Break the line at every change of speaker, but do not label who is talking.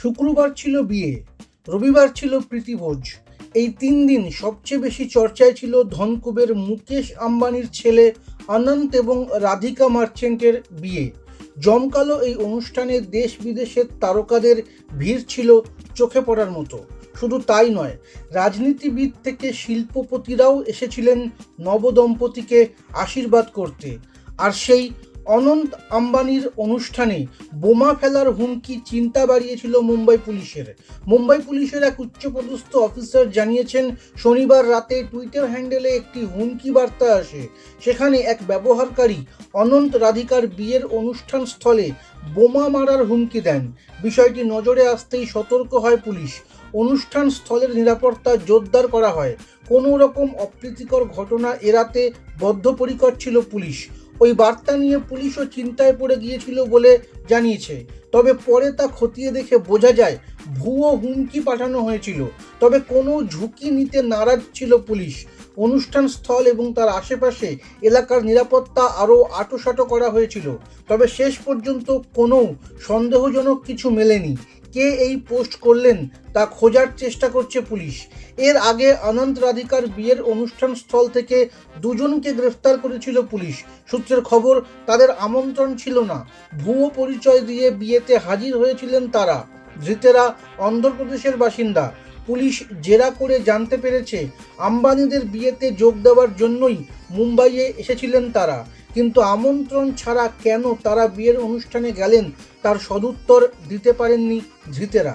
শুক্রবার ছিল বিয়ে, রবিবার ছিল প্রীতিভোজ। এই তিন দিন সবচেয়ে বেশি চর্চায় ছিল ধনকুবের মুকেশ আম্বানির ছেলে অনন্ত এবং রাধিকা মার্চেন্টের বিয়ে। জমকালো এই অনুষ্ঠানে দেশ বিদেশের তারকাদের ভিড় ছিল চোখে পড়ার মতো। শুধু তাই নয়, রাজনীতিবিদ থেকে শিল্পপতিরাও এসেছিলেন নবদম্পতিকে আশীর্বাদ করতে। আর সেই অনন্ত আম্বানির অনুষ্ঠানে বোমা ফেলার হুমকি চিন্তা বাড়িয়েছিল মুম্বাই পুলিশের। মুম্বাই পুলিশের এক উচ্চপদস্থ অফিসার জানিয়েছেন, শনিবার রাতে টুইটার হ্যান্ডেলে একটি হুমকি বার্তা আসে। সেখানে এক ব্যবহারকারী অনন্ত রাধিকার বিয়ের অনুষ্ঠান স্থলে বোমা মারার হুমকি দেন। বিষয়টি নজরে আসতেই সতর্ক হয় পুলিশ। অনুষ্ঠান স্থলের নিরাপত্তা জোরদার করা হয়। কোনো রকম অপ্রীতিকর ঘটনা এড়াতে বদ্ধপরিকর ছিল পুলিশ। ওই বার্তা নিয়ে পুলিশও চিন্তায় পড়ে গিয়েছিল বলে জানিয়েছে। তবে পরে তা খতিয়ে দেখে বোঝা যায়, ভুয়ো হুমকি পাঠানো হয়েছিল। তবে কোনো ঝুঁকি নিতে নারাজ ছিল পুলিশ। অনুষ্ঠান স্থল এবং তার আশেপাশে এলাকার নিরাপত্তা আরও আটোসাটো করা হয়েছিল। তবে শেষ পর্যন্ত কোনো সন্দেহজনক কিছু মেলেনি। কে এই পোস্ট করলেন তা খোঁজার চেষ্টা করছে পুলিশ। এর আগে অনন্ত রাধিকার বিয়ের অনুষ্ঠান স্থল থেকে দুজনকে গ্রেফতার করেছিল পুলিশ। সূত্রের খবর, তাদের আমন্ত্রণ ছিল না। ভুয়ো পরিচয় দিয়ে বিয়েতে হাজির হয়েছিলেন তারা। ধৃতেরা অন্ধ্রপ্রদেশের বাসিন্দা। পুলিশ জেরা করে জানতে পেরেছে, আম্বানিদের বিয়েতে যোগ দেওয়ার জন্যই মুম্বাইয়ে এসেছিলেন তারা। কিন্তু আমন্ত্রণ ছাড়া কেন তারা বিয়ের অনুষ্ঠানে গেলেন, তার সদুত্তর দিতে পারেননি ধৃতেরা।